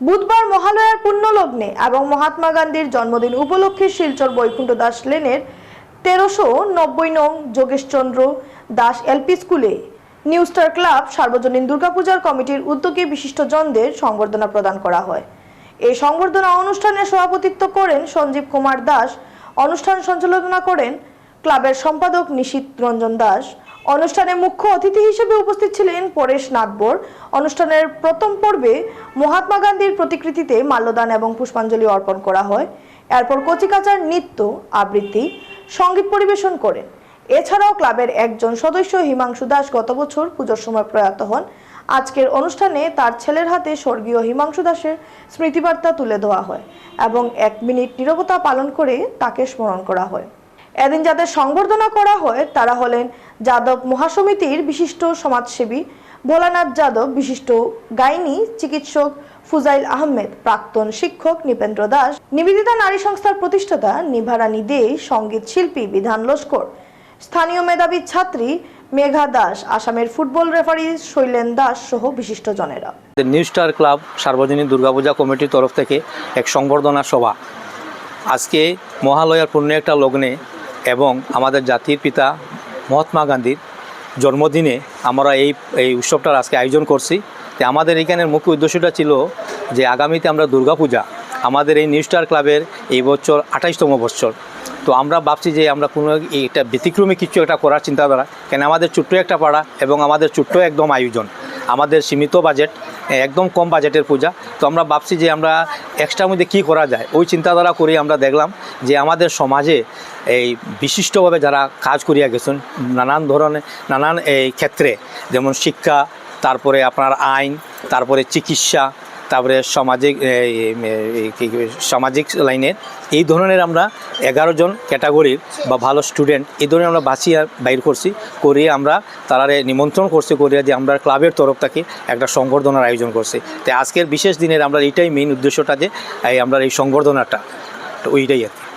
বুধবার মহালয়ার পুণ্যলগ্নে এবং মহাত্মা গান্ধীর জন্মদিন উপলক্ষে শিলচর বৈকুণ্ঠ দাস লেনের তেরোশো নব্বই নং যোগেশচন্দ্র দাস এলপি স্কুলে নিউ স্টার ক্লাব সার্বজনীন দুর্গাপূজার কমিটির উদ্যোগে বিশিষ্টজনদের সংবর্ধনা প্রদান করা হয়। এই সংবর্ধনা অনুষ্ঠানে সভাপতিত্ব করেন সঞ্জীব কুমার দাস, অনুষ্ঠান সঞ্চালনা করেন ক্লাবের সম্পাদক নিশীত রঞ্জন দাস অনুষ্ঠানে মুখ্য অতিথি হিসেবে উপস্থিত ছিলেন পরেশ নাথবর। অনুষ্ঠানের প্রথম পর্বে মহাত্মা গান্ধীর প্রতিকৃতিতে মাল্যদান এবং পুষ্পাঞ্জলি অর্পণ করা হয়। এরপর কচিকাচার নৃত্য, আবৃত্তি, সংগীত পরিবেশন করেন। এছাড়াও ক্লাবের একজন সদস্য হিমাংশু দাস গত বছর পুজোর সময় প্রয়াত হন। আজকের অনুষ্ঠানে তার ছেলের হাতে স্বর্গীয় হিমাংশু দাসের স্মৃতিবার্তা তুলে দেওয়া হয় এবং এক মিনিট নীরবতা পালন করে তাকে স্মরণ করা হয়। এদিন যাদের সংবর্ধনা করা হয়, তারা হলেন যাদব মহাসমিতির বিশিষ্ট সমাজসেবী, ভোলানাথ যাদব বিশিষ্ট গাইনি চিকিৎসক ফুজাইল আহমেদ, প্রাক্তন শিক্ষক নিপেন্দ্র দাস, নিবেদিতা নারী সংস্থার প্রতিষ্ঠাতা নিভারানী দে, সংগীত শিল্পী বিধান লস্কর। স্থানীয় মেধাবী ছাত্রী মেঘা দাস, আসামের ফুটবল রেফারি শৈলেন দাস সহ বিশিষ্টজনেরা। নিউ স্টার ক্লাব সার্বজনীন দুর্গাপূজা কমিটির তরফ থেকে এক সংবর্ধনা সভা। আজকে মহালয়ার পূর্ণ একটা লগ্নে এবং আমাদের জাতির পিতা মহাত্মা গান্ধীর জন্মদিনে আমরা এই এই উৎসবটার আজকে আয়োজন করছি। তো আমাদের এখানের মুখ্য উদ্দেশ্যটা ছিল যে আগামীতে আমরা দুর্গাপূজা, আমাদের এই নিউ স্টার ক্লাবের এই বছর আঠাইশতম বছর। তো আমরা ভাবছি যে আমরা কোনো এটা ব্যতিক্রমী কিছু একটা করার চিন্তাধারা, কেন আমাদের ছোট্ট একটা পাড়া এবং আমাদের ছোট্ট একদম আয়োজন। আমাদের সীমিত বাজেট একদম কম বাজেটের পূজা। তো আমরা ভাবছি যে আমরা এক্সট্রার মধ্যে কী করা যায়? ওই চিন্তাধারা করে আমরা দেখলাম যে আমাদের সমাজে এই বিশিষ্টভাবে যারা কাজ করিয়া গেছেন, নানান ধরনের, নানান এই ক্ষেত্রে, যেমন শিক্ষা, তারপরে আপনার আইন, তারপরে চিকিৎসা তারপরে সামাজিক সামাজিক লাইনের এই ধরনের আমরা এগারো জন ক্যাটাগরির বা ভালো স্টুডেন্ট এই ধরনের আমরা বাছিয়ে বাইর করছি। করিয়ে আমরা তারারে নিমন্ত্রণ করছি, করিয়া যে আমরা ক্লাবের তরফ থেকে একটা সংবর্ধনার আয়োজন করছি। তাই আজকের বিশেষ দিনের আমরা এইটাই মেইন উদ্দেশ্যটা যে আমরা এই সংবর্ধনাটা ওইটাই আর কি।